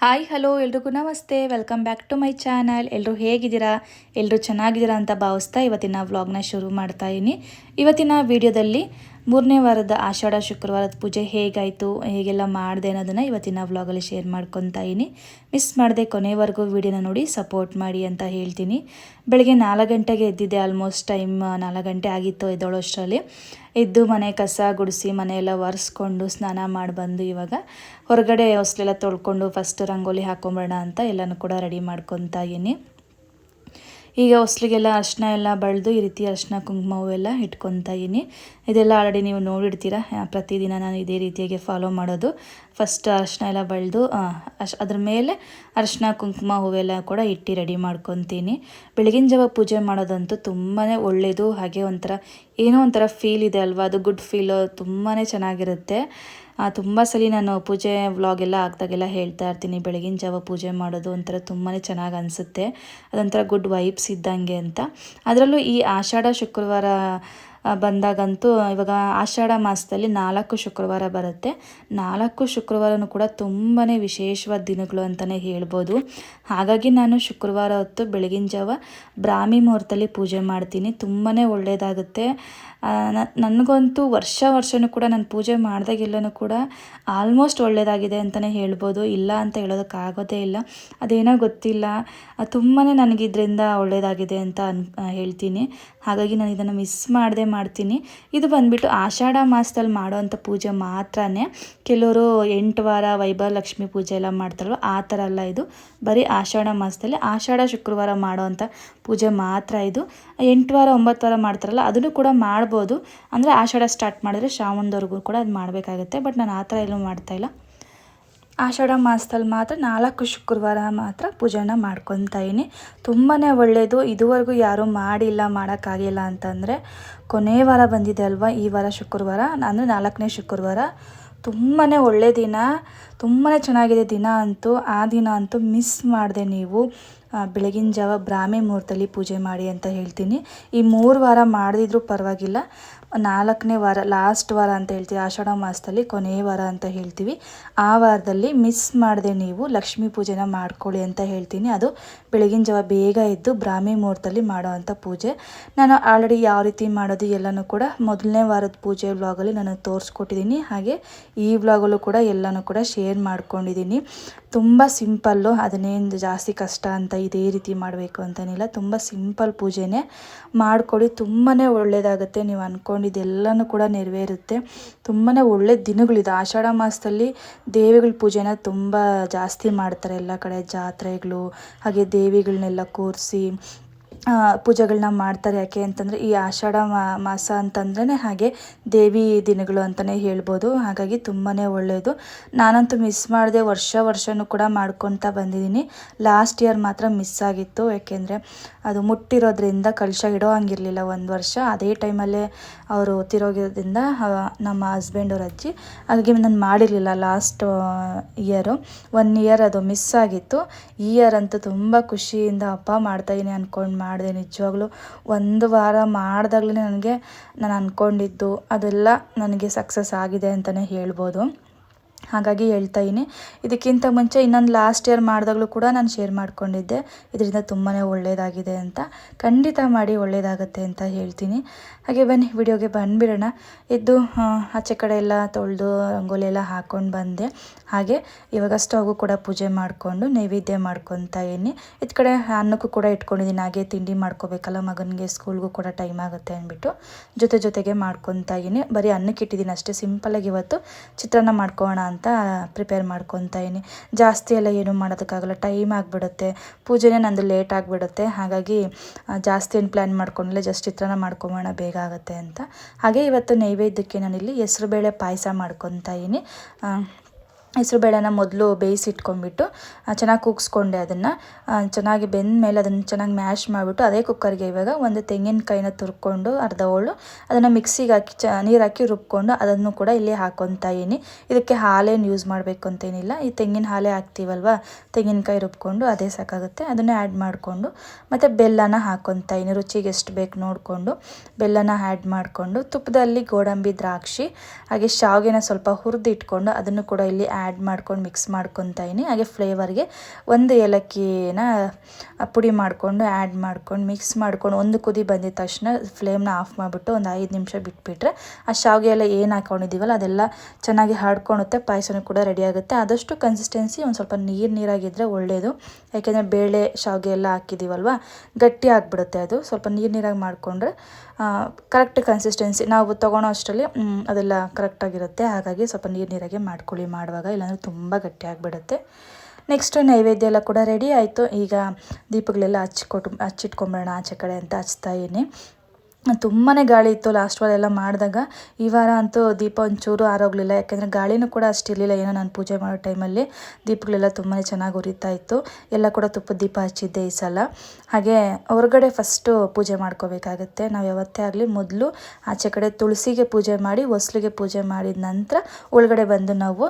Hi, hello, ಎಲ್ರಿಗೂ ನಮಸ್ತೆ. Welcome back to my channel. ಎಲ್ಲರೂ ಹೇಗಿದ್ದೀರಾ? ಎಲ್ಲರೂ ಚೆನ್ನಾಗಿದ್ದೀರಾ ಅಂತ ಭಾವಿಸ್ತಾ ಇವತ್ತಿನ ವ್ಲಾಗ್ನ ಶುರು ಮಾಡ್ತಾ ಇದ್ದೀನಿ ಇವತ್ತಿನ ವಿಡಿಯೋದಲ್ಲಿ ಮೂರನೇ ವಾರದ ಆಷಾಢ ಶುಕ್ರವಾರದ ಪೂಜೆ ಹೇಗಾಯಿತು, ಹೇಗೆಲ್ಲ ಮಾಡಿದೆ ಅನ್ನೋದನ್ನು ಇವತ್ತಿನ ವ್ಲಾಗಲ್ಲಿ ಶೇರ್ ಮಾಡ್ಕೊತಾ ಮಿಸ್ ಮಾಡದೆ ಕೊನೆವರೆಗೂ ವಿಡಿಯೋನ ನೋಡಿ ಸಪೋರ್ಟ್ ಮಾಡಿ ಅಂತ ಹೇಳ್ತೀನಿ. ಬೆಳಗ್ಗೆ ನಾಲ್ಕು ಗಂಟೆಗೆ ಎದ್ದಿದ್ದೆ ಆಲ್ಮೋಸ್ಟ್ ಟೈಮ್ ನಾಲ್ಕು ಗಂಟೆ ಆಗಿತ್ತು ಎದ್ದೋಳೋಷ್ಟರಲ್ಲಿ. ಎದ್ದು ಮನೆ ಕಸ ಗುಡಿಸಿ, ಮನೆಯೆಲ್ಲ ಒರೆಸ್ಕೊಂಡು ಸ್ನಾನ ಮಾಡಿ ಬಂದು ಇವಾಗ ಹೊರಗಡೆ ಹೊಸ್ಲೆಲ್ಲ ತೊಳ್ಕೊಂಡು ಫಸ್ಟ್ ರಂಗೋಲಿ ಹಾಕೊಂಬೋಣ ಅಂತ ಎಲ್ಲನೂ ಕೂಡ ರೆಡಿ ಮಾಡ್ಕೊತಾ ಈಗ ಹೊಸ್ಲಿಗೆಲ್ಲ ಅರ್ಶಿನ ಎಲ್ಲ ಬಳ್ದು ಈ ರೀತಿ ಅರ್ಶಿನ, ಕುಂಕುಮ ಹೂವೆಲ್ಲ ಇಟ್ಕೊತಾ ಇದ್ದೀನಿ ಇದೆಲ್ಲ ಆಲ್ರೆಡಿ ನೀವು ನೋಡಿರ್ತೀರ. ಪ್ರತಿದಿನ ನಾನು ಇದೇ ರೀತಿಯಾಗಿ ಫಾಲೋ ಮಾಡೋದು. ಫಸ್ಟ್ ಅರ್ಶಿನ ಎಲ್ಲ ಬಳ್ದು ಅಶ್ ಅದ್ರ ಮೇಲೆ ಅರ್ಶಿನ, ಕುಂಕುಮ ಹೂವೆಲ್ಲ ಕೂಡ ಇಟ್ಟು ರೆಡಿ ಮಾಡ್ಕೊತೀನಿ ಬೆಳಗಿನ ಜಾವ ಪೂಜೆ ಮಾಡೋದಂತೂ ತುಂಬಾ ಒಳ್ಳೆಯದು ಹಾಗೆ ಒಂಥರ ಏನೋ ಒಂಥರ ಫೀಲ್ ಇದೆ ಅಲ್ವಾ? ಅದು ಗುಡ್ ಫೀಲು ತುಂಬಾ ಚೆನ್ನಾಗಿರುತ್ತೆ. ತುಂಬ ಸಲ ನಾನು ಪೂಜೆ ವ್ಲಾಗ್ ಎಲ್ಲ ಹಾಕ್ದಾಗೆಲ್ಲ ಹೇಳ್ತಾ ಇರ್ತೀನಿ. ಬೆಳಗಿನ ಜಾವ ಪೂಜೆ ಮಾಡೋದು ಒಂಥರ ತುಂಬಾ ಚೆನ್ನಾಗಿ ಅನಿಸುತ್ತೆ. ಅದೊಂಥರ ಗುಡ್ ವೈಬ್ಸ್ ಇದ್ದಂಗೆ ಅಂತ. ಅದರಲ್ಲೂ ಈ ಆಷಾಢ ಶುಕ್ರವಾರ ಬಂದಾಗಂತೂ ಇವಾಗ ಆಷಾಢ ಮಾಸದಲ್ಲಿ ನಾಲ್ಕು ಶುಕ್ರವಾರ ಬರುತ್ತೆ. ನಾಲ್ಕು ಶುಕ್ರವಾರನೂ ಕೂಡ ತುಂಬಾ ವಿಶೇಷವಾದ ದಿನಗಳು ಅಂತಲೇ ಹೇಳ್ಬೋದು. ಹಾಗಾಗಿ ನಾನು ಶುಕ್ರವಾರ ಹೊತ್ತು ಬೆಳಗಿನ ಜಾವ ಬ್ರಾಹ್ಮಿ ಮುಹೂರ್ತದಲ್ಲಿ ಪೂಜೆ ಮಾಡ್ತೀನಿ. ತುಂಬಾ ಒಳ್ಳೆಯದಾಗುತ್ತೆ. ನನಗಂತೂ ವರ್ಷ ವರ್ಷವೂ ಕೂಡ ನಾನು ಪೂಜೆ ಮಾಡಿದಾಗೆಲ್ಲನೂ ಕೂಡ ಆಲ್ಮೋಸ್ಟ್ ಒಳ್ಳೆಯದಾಗಿದೆ ಅಂತಲೇ ಹೇಳ್ಬೋದು. ಇಲ್ಲ ಅಂತ ಹೇಳೋದಕ್ಕಾಗೋದೇ ಇಲ್ಲ. ಅದೇನೋ ಗೊತ್ತಿಲ್ಲ. ತುಂಬಾ ನನಗೆ ಇದರಿಂದ ಒಳ್ಳೆಯದಾಗಿದೆ ಅಂತ ಹೇಳ್ತೀನಿ. ಹಾಗಾಗಿ ನಾನು ಇದನ್ನು ಮಿಸ್ ಮಾಡದೆ ಮಾಡ್ತೀನಿ. ಇದು ಬಂದುಬಿಟ್ಟು ಆಷಾಢ ಮಾಸದಲ್ಲಿ ಮಾಡೋವಂಥ ಪೂಜೆ ಮಾತ್ರನೇ. ಕೆಲವರು ಎಂಟು ವಾರ ವೈಭವ ಲಕ್ಷ್ಮಿ ಪೂಜೆ ಎಲ್ಲ ಮಾಡ್ತಾರಲ್ವ, ಆ ಥರ ಅಲ್ಲ ಇದು. ಬರೀ ಆಷಾಢ ಮಾಸದಲ್ಲಿ ಆಷಾಢ ಶುಕ್ರವಾರ ಮಾಡೋವಂಥ ಪೂಜೆ ಮಾತ್ರ ಇದು. ಎಂಟು ವಾರ, ಒಂಬತ್ತು ವಾರ ಮಾಡ್ತಾರಲ್ಲ, ಅದನ್ನು ಕೂಡ ಮಾಡ್ಬೋದು. ಅಂದರೆ ಆಷಾಢ ಸ್ಟಾರ್ಟ್ ಮಾಡಿದ್ರೆ ಶ್ರಾವಣದವರೆಗೂ ಕೂಡ ಅದು ಮಾಡಬೇಕಾಗುತ್ತೆ, ಬಟ್ ನಾನು ಆ ಥರ ಎಲ್ಲೂ ಮಾಡ್ತಾಯಿಲ್ಲ ಆಷಾಢ ಮಾಸದಲ್ಲಿ ಮಾತ್ರ ನಾಲ್ಕು ಶುಕ್ರವಾರ ಮಾತ್ರ ಪೂಜೆನ ಮಾಡ್ಕೊತಾ ಇದ್ದೀನಿ. ತುಂಬಾ ಒಳ್ಳೆಯದು ಇದುವರೆಗೂ ಯಾರೂ ಮಾಡಿಲ್ಲ, ಮಾಡೋಕ್ಕಾಗಿಲ್ಲ ಅಂತಂದರೆ ಕೊನೆಯ ವಾರ ಬಂದಿದೆ ಅಲ್ವಾ ಈ ವಾರ ಶುಕ್ರವಾರ? ಅಂದರೆ ನಾಲ್ಕನೇ ಶುಕ್ರವಾರ. ತುಂಬಾ ಒಳ್ಳೆಯ ದಿನ. ತುಂಬಾ ಚೆನ್ನಾಗಿದೆ ದಿನ ಅಂತೂ, ಆ ದಿನ ಅಂತೂ ಮಿಸ್ ಮಾಡಿದೆ ನೀವು. ಬೆಳಗಿನ ಜಾವ ಬ್ರಾಹ್ಮಿ ಮುಹೂರ್ತದಲ್ಲಿ ಪೂಜೆ ಮಾಡಿ ಅಂತ ಹೇಳ್ತೀನಿ. ಈ ಮೂರು ವಾರ ಮಾಡದಿದ್ರೂ ಪರವಾಗಿಲ್ಲ. ನಾಲ್ಕನೇ ವಾರ ಲಾಸ್ಟ್ ವಾರ ಅಂತ ಹೇಳ್ತೀವಿ, ಆಷಾಢ ಮಾಸದಲ್ಲಿ ಕೊನೆಯ ವಾರ ಅಂತ ಹೇಳ್ತೀವಿ. ಆ ವಾರದಲ್ಲಿ ಮಿಸ್ ಮಾಡದೆ ನೀವು ಲಕ್ಷ್ಮೀ ಪೂಜೆನ ಮಾಡ್ಕೊಳ್ಳಿ ಅಂತ ಹೇಳ್ತೀನಿ. ಅದು ಬೆಳಗಿನ ಜಾವ ಬೇಗ ಇದ್ದು ಬ್ರಾಹ್ಮಿ ಮುಹೂರ್ತದಲ್ಲಿ ಮಾಡೋ ಅಂಥ ಪೂಜೆ. ನಾನು ಆಲ್ರೆಡಿ ಯಾವ ರೀತಿ ಮಾಡೋದು ಎಲ್ಲನೂ ಕೂಡ ಮೊದಲನೇ ವಾರದ ಪೂಜೆ ವ್ಲಾಗಲ್ಲಿ ನಾನು ತೋರಿಸ್ಕೊಟ್ಟಿದ್ದೀನಿ. ಹಾಗೆ ಈ ವ್ಲಾಗಲ್ಲೂ ಕೂಡ ಎಲ್ಲನೂ ಕೂಡ ಶೇರ್ ಮಾಡ್ಕೊಂಡಿದ್ದೀನಿ. ತುಂಬ ಸಿಂಪಲ್ಲು ಅದನ್ನೇನು ಜಾಸ್ತಿ ಕಷ್ಟ ಅಂತ ಇದೇ ರೀತಿ ಮಾಡಬೇಕು ಅಂತನಿಲ್ಲ. ತುಂಬ ಸಿಂಪಲ್ ಪೂಜೆನೇ ಮಾಡಿಕೊಡಿ ತುಂಬಾ ಒಳ್ಳೆಯದಾಗುತ್ತೆ ನೀವು ಅಂದ್ಕೊಂಡಿದ್ದೆಲ್ಲನೂ ಕೂಡ ನೆರವೇರುತ್ತೆ. ತುಂಬಾ ಒಳ್ಳೆ ದಿನಗಳಿದೆ. ಆಷಾಢ ಮಾಸದಲ್ಲಿ ದೇವಿಗಳ ಪೂಜೆನ ತುಂಬ ಜಾಸ್ತಿ ಮಾಡ್ತಾರೆ ಎಲ್ಲ ಕಡೆ. ಜಾತ್ರೆಗಳು, ಹಾಗೆ ದೇವಿಗಳನ್ನೆಲ್ಲ ಕೂರಿಸಿ ಪೂಜೆಗಳನ್ನ ಮಾಡ್ತಾರೆ ಯಾಕೆ ಅಂತಂದರೆ ಈ ಆಷಾಢ ಮಾಸ ಅಂತಂದ್ರೆ ಹಾಗೆ ದೇವಿ ದಿನಗಳು ಅಂತಲೇ ಹೇಳ್ಬೋದು. ಹಾಗಾಗಿ ತುಂಬಾ ಒಳ್ಳೆಯದು ನಾನಂತೂ ಮಿಸ್ ಮಾಡಿದೆ ವರ್ಷ ವರ್ಷವೂ ಕೂಡ ಮಾಡ್ಕೊತಾ ಬಂದಿದ್ದೀನಿ. ಲಾಸ್ಟ್ ಇಯರ್ ಮಾತ್ರ ಮಿಸ್ ಆಗಿತ್ತು. ಯಾಕೆಂದರೆ ಅದು ಮುಟ್ಟಿರೋದ್ರಿಂದ ಕಲಶ ಇಡೋ ಹಂಗಿರಲಿಲ್ಲ ಒಂದು ವರ್ಷ. ಅದೇ ಟೈಮಲ್ಲೇ ಅವರು ತಿರೋಗಿರೋದ್ರಿಂದ ನಮ್ಮ ಹಸ್ಬೆಂಡ್ ಅವ್ರ ಅಜ್ಜಿ ಹಾಗಾಗಿ ನಾನು ಮಾಡಿರಲಿಲ್ಲ ಲಾಸ್ಟ್ ಇಯರು ಒನ್ ಇಯರ್ ಅದು ಮಿಸ್ ಆಗಿತ್ತು. ಈ ಇಯರ್ ಅಂತೂ ತುಂಬ ಖುಷಿಯಿಂದ ಹಬ್ಬ ಮಾಡ್ತಾಯಿದ್ದೀನಿ ಅಂದ್ಕೊಂಡು ಮಾಡಿದೆ ನಿಜವಾಗ್ಲೂ. ಒಂದು ವಾರ ಮಾಡಿದಾಗ್ಲೇ ನನಗೆ ನಾನು ಅಂದ್ಕೊಂಡಿದ್ದು ಅದೆಲ್ಲ ನನಗೆ ಸಕ್ಸಸ್ ಆಗಿದೆ ಅಂತಲೇ ಹೇಳ್ಬೋದು. ಹಾಗಾಗಿ ಹೇಳ್ತಾ ಇದ್ದೀನಿ. ಇದಕ್ಕಿಂತ ಮುಂಚೆ ಇನ್ನೊಂದು ಲಾಸ್ಟ್ ಇಯರ್ ಮಾಡಿದಾಗಲೂ ಕೂಡ ನಾನು ಶೇರ್ ಮಾಡ್ಕೊಂಡಿದ್ದೆ. ಇದರಿಂದ ತುಂಬಾ ಒಳ್ಳೆಯದಾಗಿದೆ ಅಂತ. ಖಂಡಿತ ಮಾಡಿ ಒಳ್ಳೆಯದಾಗತ್ತೆ ಅಂತ ಹೇಳ್ತೀನಿ. ಹಾಗೆ ಬನ್ನಿ, ವಿಡಿಯೋಗೆ ಬಂದುಬಿಡೋಣ. ಇದ್ದು ಆಚೆ ಕಡೆ ಎಲ್ಲ ತೊಳೆದು ರಂಗೋಲಿ ಎಲ್ಲ ಹಾಕ್ಕೊಂಡು ಬಂದೆ. ಹಾಗೆ ಇವಾಗ ಸ್ಟವ್ಗೂ ಕೂಡ ಪೂಜೆ ಮಾಡಿಕೊಂಡು ನೈವೇದ್ಯ ಮಾಡ್ಕೊತಾ ಇದ್ದೀನಿ. ಇದು ಕಡೆ ಅನ್ನಕ್ಕೂ ಕೂಡ ಇಟ್ಕೊಂಡಿದ್ದೀನಿ. ಹಾಗೆ ತಿಂಡಿ ಮಾಡ್ಕೋಬೇಕಲ್ಲ, ಮಗನಿಗೆ ಸ್ಕೂಲ್ಗೂ ಕೂಡ ಟೈಮ್ ಆಗುತ್ತೆ ಅಂದ್ಬಿಟ್ಟು ಜೊತೆ ಜೊತೆಗೆ ಮಾಡ್ಕೊತಾ ಇದ್ದೀನಿ. ಬರೀ ಅನ್ನಕ್ಕೆ ಇಟ್ಟಿದ್ದೀನಿ ಅಷ್ಟೇ ಸಿಂಪಲಾಗಿ ಇವತ್ತು. ಚಿತ್ರಾನ್ನ ಮಾಡ್ಕೋಣ ಅಂತ. ಪ್ರಿಪೇರ್ ಮಾಡ್ಕೊತಾಯಿನಿ ಜಾಸ್ತಿ ಎಲ್ಲ ಏನು ಮಾಡೋದಕ್ಕಾಗಲ್ಲ ಟೈಮ್ ಆಗಿಬಿಡುತ್ತೆ. ಪೂಜೆನೇ ನಂದು ಲೇಟ್ ಆಗಿಬಿಡುತ್ತೆ. ಹಾಗಾಗಿ ಜಾಸ್ತಿ ಏನು ಪ್ಲ್ಯಾನ್ ಮಾಡ್ಕೊಂಡಿಲ್ಲ ಜಸ್ಟ್ ಚಿತ್ರಾನ್ನ ಮಾಡ್ಕೊಂಬೋಣ ಬೇಗ ಆಗುತ್ತೆ ಅಂತ. ಹಾಗೆ ಇವತ್ತು ನೈವೇದ್ಯಕ್ಕೆ ನಾನಿಲ್ಲಿ ಹೆಸ್ರುಬೇಳೆ ಪಾಯಸ ಮಾಡ್ಕೊತಾ ಇದ್ದೀನಿ. ಹೆಸ್ರುಬೇಳೆನ ಮೊದಲು ಬೇಯಿಸಿಟ್ಕೊಂಡ್ಬಿಟ್ಟು ಚೆನ್ನಾಗಿ ಕೂಗಿಸ್ಕೊಂಡೆ ಅದನ್ನು. ಚೆನ್ನಾಗಿ ಬೆಂದ ಮೇಲೆ ಅದನ್ನು ಚೆನ್ನಾಗಿ ಮ್ಯಾಶ್ ಮಾಡಿಬಿಟ್ಟು ಅದೇ ಕುಕ್ಕರ್ಗೆ ಇವಾಗ ಒಂದು ತೆಂಗಿನಕಾಯಿನ ತುರ್ಕೊಂಡು, ಅರ್ಧ ಹೋಳು, ಅದನ್ನು ಮಿಕ್ಸಿಗೆ ಹಾಕಿ, ಚ, ನೀರು ಹಾಕಿ ರುಬ್ಕೊಂಡು ಅದನ್ನು ಕೂಡ ಇಲ್ಲಿ ಹಾಕ್ಕೊತಾ ಇದಕ್ಕೆ ಹಾಲೇನು ಯೂಸ್ ಮಾಡಬೇಕು ಅಂತೇನಿಲ್ಲ. ಈ ತೆಂಗಿನ ಹಾಲೇ ಹಾಕ್ತೀವಲ್ವ? ತೆಂಗಿನಕಾಯಿ ರುಬ್ಕೊಂಡು ಅದೇ ಸಾಕಾಗುತ್ತೆ. ಅದನ್ನೇ ಆ್ಯಡ್ ಮಾಡಿಕೊಂಡು, ಮತ್ತು ಬೆಲ್ಲನ ಹಾಕ್ಕೊತಾ ಇದ್ದೀನಿ. ರುಚಿಗೆ ಎಷ್ಟು ಬೇಕು ನೋಡಿಕೊಂಡು ಬೆಲ್ಲನ ಆ್ಯಡ್ ಮಾಡಿಕೊಂಡು, ತುಪ್ಪದಲ್ಲಿ ಗೋಡಂಬಿ ದ್ರಾಕ್ಷಿ, ಹಾಗೆ ಶಾವಿಗೆನ ಸ್ವಲ್ಪ ಹುರಿದಿಟ್ಕೊಂಡು ಅದನ್ನು ಕೂಡ ಇಲ್ಲಿ ಆ್ಯಡ್ ಆ್ಯಡ್ ಮಾಡ್ಕೊಂಡು ಮಿಕ್ಸ್ ಮಾಡ್ಕೊತಾ ಇದೀನಿ ಹಾಗೆ ಫ್ಲೇವರ್ಗೆ ಒಂದು ಏಲಕ್ಕಿನ ಪುಡಿ ಮಾಡಿಕೊಂಡು ಆ್ಯಡ್ ಮಾಡ್ಕೊಂಡು ಮಿಕ್ಸ್ ಮಾಡ್ಕೊಂಡು ಒಂದು ಕುದಿ ಬಂದಿದ ತಕ್ಷಣ ಫ್ಲೇಮ್ನ ಆಫ್ ಮಾಡಿಬಿಟ್ಟು ಒಂದು ಐದು ನಿಮಿಷ ಬಿಟ್ಬಿಟ್ರೆ ಆ ಶಾವಿಗೆ ಎಲ್ಲ ಏನು ಹಾಕೊಂಡಿದ್ದೀವಲ್ಲ ಅದೆಲ್ಲ ಚೆನ್ನಾಗಿ ಹಾಡ್ಕೊಳುತ್ತೆ ಪಾಯಸನೂ ಕೂಡ ರೆಡಿ ಆಗುತ್ತೆ. ಆದಷ್ಟು ಕನ್ಸಿಸ್ಟೆನ್ಸಿ ಒಂದು ಸ್ವಲ್ಪ ನೀರು ನೀರಾಗಿದ್ದರೆ ಒಳ್ಳೆಯದು ಯಾಕೆಂದರೆ ಬೇಳೆ ಶಾವಿಗೆ ಎಲ್ಲ ಹಾಕಿದ್ದೀವಲ್ವ ಗಟ್ಟಿ ಆಗಿಬಿಡುತ್ತೆ ಅದು. ಸ್ವಲ್ಪ ನೀರು ನೀರಾಗಿ ಮಾಡಿಕೊಂಡ್ರೆ ಕರೆಕ್ಟ್ ಕನ್ಸಿಸ್ಟೆನ್ಸಿ ನಾವು ತೊಗೊಳೋ ಅಷ್ಟರಲ್ಲಿ ಅದೆಲ್ಲ ಕರೆಕ್ಟಾಗಿರುತ್ತೆ ಹಾಗಾಗಿ ಸ್ವಲ್ಪ ನೀರು ನೀರಾಗೆ ಮಾಡ್ಕೊಳ್ಳಿ ಮಾಡುವಾಗ. ಇಲ್ಲಾಂದರೆ ತುಂಬ ಗಟ್ಟಿ ಆಗಿಬಿಡುತ್ತೆ. ನೆಕ್ಸ್ಟ್ ನೈವೇದ್ಯ ಎಲ್ಲ ಕೂಡ ರೆಡಿ ಆಯಿತು. ಈಗ ದೀಪಗಳೆಲ್ಲ ಹಚ್ಕೊಟ್ ಹಚ್ಚಿಟ್ಕೊಂಬಿಡೋಣ ಆಚೆ ಕಡೆ ಅಂತ ಹಚ್ತಾ ಇದ್ದೀನಿ. ತುಂಬಾ ಗಾಳಿ ಇತ್ತು ಲಾಸ್ಟ್ ವಾರ ಎಲ್ಲ ಮಾಡಿದಾಗ. ಈ ವಾರ ಅಂತೂ ದೀಪ ಒಂಚೂರು ಆರೋಗಲಿಲ್ಲ ಯಾಕೆಂದರೆ ಗಾಳಿನೂ ಕೂಡ ಅಷ್ಟಿರಲಿಲ್ಲ ಏನೋ ನಾನು ಪೂಜೆ ಮಾಡೋ ಟೈಮಲ್ಲಿ ದೀಪಗಳೆಲ್ಲ ತುಂಬಾ ಚೆನ್ನಾಗಿ ಉರಿತಾ ಇತ್ತು. ಎಲ್ಲ ಕೂಡ ತುಪ್ಪದ ದೀಪ ಹಚ್ಚಿದ್ದೆ ಈ ಸಲ. ಹಾಗೆ ಹೊರಗಡೆ ಫಸ್ಟು ಪೂಜೆ ಮಾಡ್ಕೋಬೇಕಾಗತ್ತೆ. ನಾವು ಯಾವತ್ತೇ ಆಗಲಿ ಮೊದಲು ಆಚೆ ಕಡೆ ತುಳಸಿಗೆ ಪೂಜೆ ಮಾಡಿ, ಹೊಸ್ಲಿಗೆ ಪೂಜೆ ಮಾಡಿದ ನಂತರ ಒಳಗಡೆ ಬಂದು ನಾವು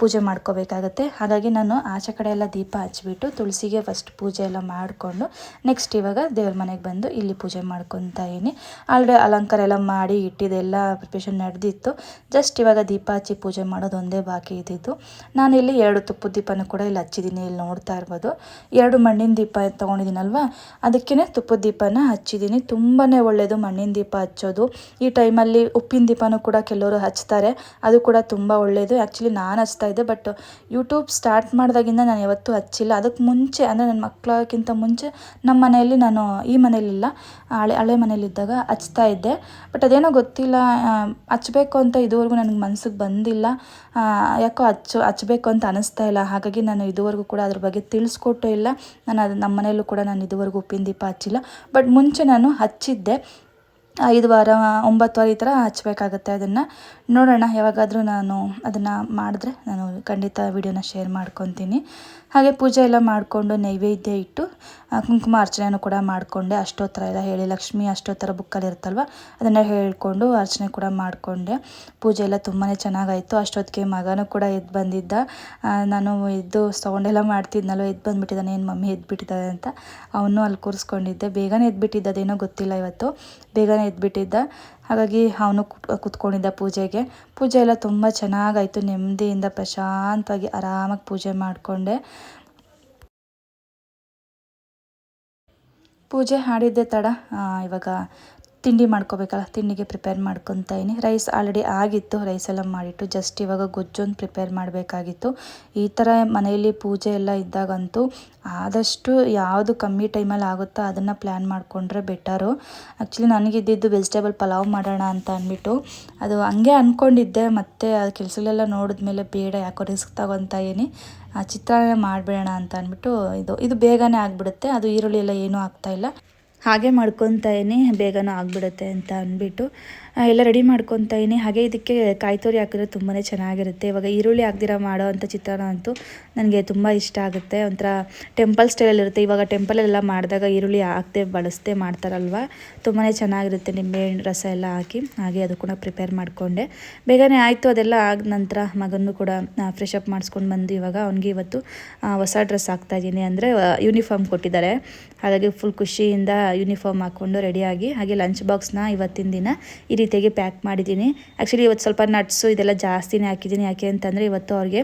ಪೂಜೆ ಮಾಡ್ಕೋಬೇಕಾಗತ್ತೆ. ಹಾಗಾಗಿ ನಾನು ಆಚೆ ಕಡೆ ಎಲ್ಲ ದೀಪ ಹಚ್ಬಿಟ್ಟು ತುಳಸಿಗೆ ಫಸ್ಟ್ ಪೂಜೆ ಎಲ್ಲ ಮಾಡಿಕೊಂಡು ನೆಕ್ಸ್ಟ್ ಇವಾಗ ದೇವ್ರ ಮನೆಗೆ ಬಂದು ಇಲ್ಲಿ ಪೂಜೆ ಮಾಡ್ಕೊತಾ ಇದ್ದೀನಿ. ಆಲ್ರೆಡಿ ಅಲಂಕಾರ ಎಲ್ಲ ಮಾಡಿ ಇಟ್ಟಿದ್ದೆಲ್ಲ ಪ್ರಿಪ್ರೇಷನ್ ನಡೆದಿತ್ತು. ಜಸ್ಟ್ ಇವಾಗ ದೀಪ ಹಚ್ಚಿ ಪೂಜೆ ಮಾಡೋದು ಒಂದೇ ಬಾಕಿ ಇದ್ದಿದ್ದು. ನಾನು ಇಲ್ಲಿ ಎರಡು ತುಪ್ಪದ ದೀಪನ ಕೂಡ ಇಲ್ಲಿ ಹಚ್ಚಿದ್ದೀನಿ, ಇಲ್ಲಿ ನೋಡ್ತಾ ಇರ್ಬೋದು. ಎರಡು ಮಣ್ಣಿನ ದೀಪ ತೊಗೊಂಡಿದ್ದೀನಲ್ವಾ? ಅದಕ್ಕೇ ತುಪ್ಪದ ದೀಪನ ಹಚ್ಚಿದ್ದೀನಿ. ತುಂಬಾ ಒಳ್ಳೆಯದು ಮಣ್ಣಿನ ದೀಪ ಹಚ್ಚೋದು. ಈ ಟೈಮಲ್ಲಿ ಉಪ್ಪಿನ ದೀಪನೂ ಕೂಡ ಕೆಲವರು ಹಚ್ತಾರೆ. ಅದು ಕೂಡ ತುಂಬ ಒಳ್ಳೆಯದು ಆ್ಯಕ್ಚುಲಿ ನಾನು ಹಚ್ತಾ ಇದ್ದೆ ಬಟ್ ಯೂಟ್ಯೂಬ್ ಸ್ಟಾರ್ಟ್ ಮಾಡಿದಾಗಿಂದ ನಾನು ಯಾವತ್ತೂ ಹಚ್ಚಿಲ್ಲ. ಅದಕ್ಕೆ ಮುಂಚೆ, ಅಂದರೆ ನನ್ನ ಮಕ್ಕಳಕ್ಕಿಂತ ಮುಂಚೆ ನಮ್ಮ ಮನೆಯಲ್ಲಿ ನಾನು ಈ ಮನೆಯಲ್ಲಿಲ್ಲ. ಹಳೆ ಹಳೆ ಮನೇಲಿದ್ದಾಗ ಹಚ್ತಾ ಇದ್ದೆ. ಬಟ್ ಅದೇನೋ ಗೊತ್ತಿಲ್ಲ ಹಚ್ಚಬೇಕು ಅಂತ ಇದುವರೆಗೂ ನನಗೆ ಮನಸ್ಸಿಗೆ ಬಂದಿಲ್ಲ. ಯಾಕೋ ಹಚ್ಚು, ಹಚ್ಬೇಕು ಅಂತ ಅನಿಸ್ತಾ ಇಲ್ಲ. ಹಾಗಾಗಿ ನಾನು ಇದುವರೆಗೂ ಕೂಡ ಅದ್ರ ಬಗ್ಗೆ ತಿಳಿಸ್ಕೊಟ್ಟು ಇಲ್ಲ. ನಾನು ಅದು ನಮ್ಮ ಮನೆಯಲ್ಲೂ ಕೂಡ ನಾನು ಇದುವರೆಗೂ ಉಪ್ಪಿನ ದೀಪ ಹಚ್ಚಿಲ್ಲ. ಬಟ್ ಮುಂಚೆ ನಾನು ಹಚ್ಚಿದ್ದೆ. ಐದು ವಾರ, ಒಂಬತ್ತು ವಾರ ಈ ಥರ ಹಚ್ಬೇಕಾಗತ್ತೆ ಅದನ್ನು. ನೋಡೋಣ, ಯಾವಾಗಾದರೂ ನಾನು ಅದನ್ನು ಮಾಡಿದ್ರೆ ನಾನು ಖಂಡಿತ ವಿಡಿಯೋನ ಶೇರ್ ಮಾಡ್ಕೊತೀನಿ. ಹಾಗೆ ಪೂಜೆ ಎಲ್ಲ ಮಾಡಿಕೊಂಡು ನೈವೇದ್ಯ ಇಟ್ಟು ಕುಂಕುಮ ಅರ್ಚನೆಯನ್ನು ಕೂಡ ಮಾಡಿಕೊಂಡೆ. ಅಷ್ಟೋತ್ತರ ಎಲ್ಲ ಹೇಳಿ, ಲಕ್ಷ್ಮಿ ಅಷ್ಟೋತ್ತರ ಬುಕ್ಕಲ್ಲಿ ಇರುತ್ತಲ್ವ, ಅದನ್ನು ಹೇಳಿಕೊಂಡು ಅರ್ಚನೆ ಕೂಡ ಮಾಡಿಕೊಂಡೆ. ಪೂಜೆ ಎಲ್ಲ ತುಂಬಾ ಚೆನ್ನಾಗಾಯಿತು. ಅಷ್ಟೊತ್ತಿಗೆ ಮಗನೂ ಕೂಡ ಎದ್ದು ಬಂದಿದ್ದ. ನಾನು ಎದ್ದು ಸೌಂಡೆಲ್ಲ ಮಾಡ್ತಿದ್ನಲ್ವ, ಎದ್ದು ಬಂದುಬಿಟ್ಟಿದ್ದಾನೆ, ಏನು ಮಮ್ಮಿ ಎದ್ದುಬಿಟ್ಟಿದ್ದಾನೆ ಅಂತ. ಅವನು ಅಲ್ಲಿ ಕೂರಿಸ್ಕೊಂಡಿದ್ದೆ. ಬೇಗನೆ ಎದ್ದುಬಿಟ್ಟಿದ್ದ ಅದೇನೋ ಗೊತ್ತಿಲ್ಲ ಇವತ್ತು. ಬೇಗನೆ ಎದ್ದುಬಿಟ್ಟಿದ್ದ ಹಾಗಾಗಿ ಅವನು ಕುತ್ಕೊಂಡಿದ್ದ ಪೂಜೆಗೆ. ಪೂಜೆ ಎಲ್ಲ ತುಂಬ ಚೆನ್ನಾಗಾಯಿತು. ನೆಮ್ಮದಿಯಿಂದ ಪ್ರಶಾಂತವಾಗಿ ಆರಾಮಾಗಿ ಪೂಜೆ ಮಾಡಿಕೊಂಡೆ. ಪೂಜೆ ಹಾಡಿದ್ದೆ ತಡ. ಇವಾಗ ತಿಂಡಿ ಮಾಡ್ಕೋಬೇಕಲ್ಲ, ತಿಂಡಿಗೆ ಪ್ರಿಪೇರ್ ಮಾಡ್ಕೊತಾ ಇದ್ದೀನಿ ರೈಸ್ ಆಲ್ರೆಡಿ ಆಗಿತ್ತು ರೈಸ್ ಎಲ್ಲ ಮಾಡಿಟ್ಟು ಜಸ್ಟ್ ಇವಾಗ ಗೊಜ್ಜೊಂದು ಪ್ರಿಪೇರ್ ಮಾಡಬೇಕಾಗಿತ್ತು. ಈ ಥರ ಮನೆಯಲ್ಲಿ ಪೂಜೆ ಎಲ್ಲ ಇದ್ದಾಗಂತೂ ಆದಷ್ಟು ಯಾವುದು ಕಮ್ಮಿ ಟೈಮಲ್ಲಿ ಆಗುತ್ತೋ ಅದನ್ನು ಪ್ಲ್ಯಾನ್ ಮಾಡಿಕೊಂಡ್ರೆ ಬೆಟರು ಆ್ಯಕ್ಚುಲಿ ನನಗಿದ್ದಿದ್ದು ವೆಜಿಟೇಬಲ್ ಪಲಾವ್ ಮಾಡೋಣ ಅಂತ ಅಂದ್ಬಿಟ್ಟು, ಅದು ಹಂಗೆ ಅಂದ್ಕೊಂಡಿದ್ದೆ ಮತ್ತು ಆ ಕೆಲಸಗಳೆಲ್ಲ ನೋಡಿದ್ಮೇಲೆ ಬೇಡ, ಯಾಕೋ ರಿಸ್ಕ್ ತಗೊತಾ ಇದೀನಿ. ಚಿತ್ರಾನ್ನ ಮಾಡಿಬಿಡೋಣ ಅಂತ ಅಂದ್ಬಿಟ್ಟು ಇದು ಇದು ಬೇಗನೆ ಆಗಿಬಿಡುತ್ತೆ, ಅದು ಈರುಳ್ಳಿ ಎಲ್ಲ ಏನೂ ಆಗ್ತಾಯಿಲ್ಲ ಹಾಗೆ ಮಾಡ್ಕೊತಾ ಇದೀನಿ ಬೇಗನೂ ಆಗಿಬಿಡುತ್ತೆ ಅಂತ ಅಂದ್ಬಿಟ್ಟು. ಎಲ್ಲ ರೆಡಿ ಮಾಡ್ಕೊತಾ ಇದೀನಿ ಹಾಗೆ ಇದಕ್ಕೆ ಕಾಯಿ ತುರಿ ಹಾಕಿದ್ರೆ ತುಂಬಾ ಚೆನ್ನಾಗಿರುತ್ತೆ. ಇವಾಗ ಈರುಳ್ಳಿ ಹಾಕ್ದಿರ ಮಾಡೋ ಅಂಥ ಚಿತ್ರಾನ್ನ ಅಂತೂ ನನಗೆ ತುಂಬ ಇಷ್ಟ ಆಗುತ್ತೆ. ಒಂಥರ ಟೆಂಪಲ್ ಸ್ಟೈಲಲ್ಲಿರುತ್ತೆ ಇವಾಗ ಟೆಂಪಲಲ್ಲೆಲ್ಲ ಮಾಡಿದಾಗ ಈರುಳ್ಳಿ ಹಾಕ್ದೆ ಬಳಸದೆ ಮಾಡ್ತಾರಲ್ವ? ತುಂಬಾ ಚೆನ್ನಾಗಿರುತ್ತೆ ನಿಂಬೆಹಣ್ಣು ರಸ ಎಲ್ಲ ಹಾಕಿ. ಹಾಗೆ ಅದು ಕೂಡ ಪ್ರಿಪೇರ್ ಮಾಡಿಕೊಂಡೆ. ಬೇಗನೆ ಆಯಿತು. ಅದೆಲ್ಲ ಆದ ನಂತರ ಮಗನೂ ಕೂಡ ಫ್ರೆಶ್ ಅಪ್ ಮಾಡಿಸ್ಕೊಂಡು ಬಂದು ಇವಾಗ ಅವನಿಗೆ ಇವತ್ತು ಹೊಸ ಡ್ರೆಸ್ ಹಾಕ್ತಾಯಿದ್ದೀನಿ ಅಂದರೆ ಯೂನಿಫಾರ್ಮ್ ಕೊಟ್ಟಿದ್ದಾರೆ. ಹಾಗಾಗಿ ಫುಲ್ ಖುಷಿಯಿಂದ ಯೂನಿಫಾರ್ಮ್ ಹಾಕ್ಕೊಂಡು ರೆಡಿಯಾಗಿ ಹಾಗೆ ಲಂಚ್ ಬಾಕ್ಸ್ನ ಇವತ್ತಿನ ದಿನ ಈ ರೀತಿಯಾಗಿ ಪ್ಯಾಕ್ ಮಾಡಿದ್ದೀನಿ. ಆ್ಯಕ್ಚುಲಿ ಇವತ್ತು ಸ್ವಲ್ಪ ನಟ್ಸು ಇದೆಲ್ಲ ಜಾಸ್ತಿನೇ ಹಾಕಿದ್ದೀನಿ. ಯಾಕೆ ಅಂತಂದರೆ ಇವತ್ತು ಅವ್ರಿಗೆ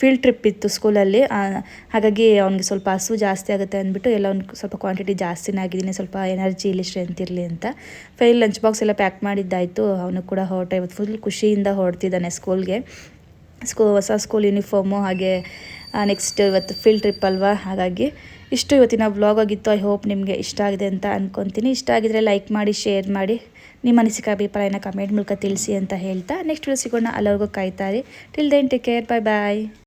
ಫೀಲ್ಡ್ ಟ್ರಿಪ್ ಇತ್ತು ಸ್ಕೂಲಲ್ಲಿ ಹಾಗಾಗಿ ಅವ್ನಿಗೆ ಸ್ವಲ್ಪ ಹಸು ಜಾಸ್ತಿ ಆಗುತ್ತೆ ಅಂದ್ಬಿಟ್ಟು ಎಲ್ಲ ಒಂದು ಸ್ವಲ್ಪ ಕ್ವಾಂಟಿಟಿ ಜಾಸ್ತಿನೇ ಆಗಿದ್ದೀನಿ ಸ್ವಲ್ಪ ಎನರ್ಜಿ ಇಲ್ಲಿ ಸ್ಟ್ರೆಂತ್ ಇರಲಿ ಅಂತ. ಫೈಲ್ ಲಂಚ್ ಬಾಕ್ಸ್ ಎಲ್ಲ ಪ್ಯಾಕ್ ಮಾಡಿದ್ದಾಯಿತು. ಅವನಿಗೆ ಕೂಡ ಹೊರಟ. ಇವತ್ತು ಫುಲ್ ಖುಷಿಯಿಂದ ಹೊರಡ್ತಿದ್ದಾನೆ ಸ್ಕೂಲ್ಗೆ ಸ್ಕೂ ಹೊಸ ಸ್ಕೂಲ್ ಯೂನಿಫಾರ್ಮು ಹಾಗೆ ನೆಕ್ಸ್ಟ್ ಇವತ್ತು ಫೀಲ್ಡ್ ಟ್ರಿಪ್ ಅಲ್ವಾ? ಹಾಗಾಗಿ ಇಷ್ಟು ಇವತ್ತಿನ ಬ್ಲಾಗ್ ಆಗಿತ್ತು. ಐ ಹೋಪ್ ನಿಮಗೆ ಇಷ್ಟ ಆಗಿದೆ ಅಂತ ಅಂದ್ಕೊತೀನಿ ಇಷ್ಟ ಆಗಿದ್ರೆ ಲೈಕ್ ಮಾಡಿ ಶೇರ್ ಮಾಡಿ. ನಿಮ್ಮ ಅನಿಸಿಕೆ, ಅಭಿಪ್ರಾಯನ ಕಮೆಂಟ್ ಮೂಲಕ ತಿಳಿಸಿ ಅಂತ ಹೇಳ್ತಾ ನೆಕ್ಸ್ಟ್ ವಿಡಿಯೋ ಸಿಗೋಣ. ಅಲ್ಲವರೆಗೂ ಕಾಯ್ತಾರೆ till then take care bye bye